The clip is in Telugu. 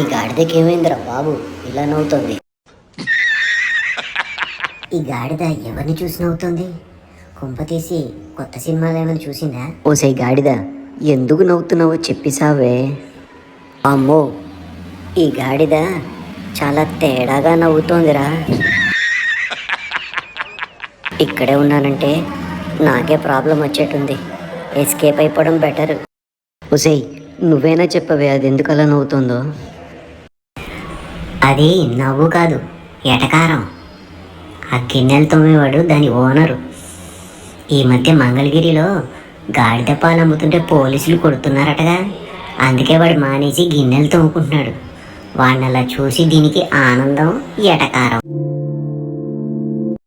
ఈ గాడిదకి ఏమైందిరా బాబు? ఇలా నవ్వుతుంది. ఈ గాడిద ఎవరిని చూసి నవ్వుతుంది? కుంప తీసి కొత్త సినిమాలు ఏమైనా చూసిందా? ఓసే గాడిద ఎందుకు నవ్వుతున్నావో చెప్పిసావే అమ్మో ఈ గాడిద చాలా తేడాగా నవ్వుతోందిరా. ఇక్కడే ఉన్నానంటే నాకే ప్రాబ్లం వచ్చేటుంది. ఎస్కేప్ అయిపోవడం బెటర్ ఒసేయ్ నువ్వేనా చెప్పవే అది ఎందుకు అలా నవ్వుతుందో? అది నవ్వు కాదు ఎటకారం. ఆ గిన్నెలు తోమేవాడు దాని ఓనరు ఈ మధ్య మంగళగిరిలో గాడిద పాలు అమ్ముతుంటే పోలీసులు కొడుతున్నారటగా. అందుకే వాడు మానేసి గిన్నెలు తోముకుంటున్నాడు. వాడిని అలా చూసి దీనికి ఆనందం ఎటకారం.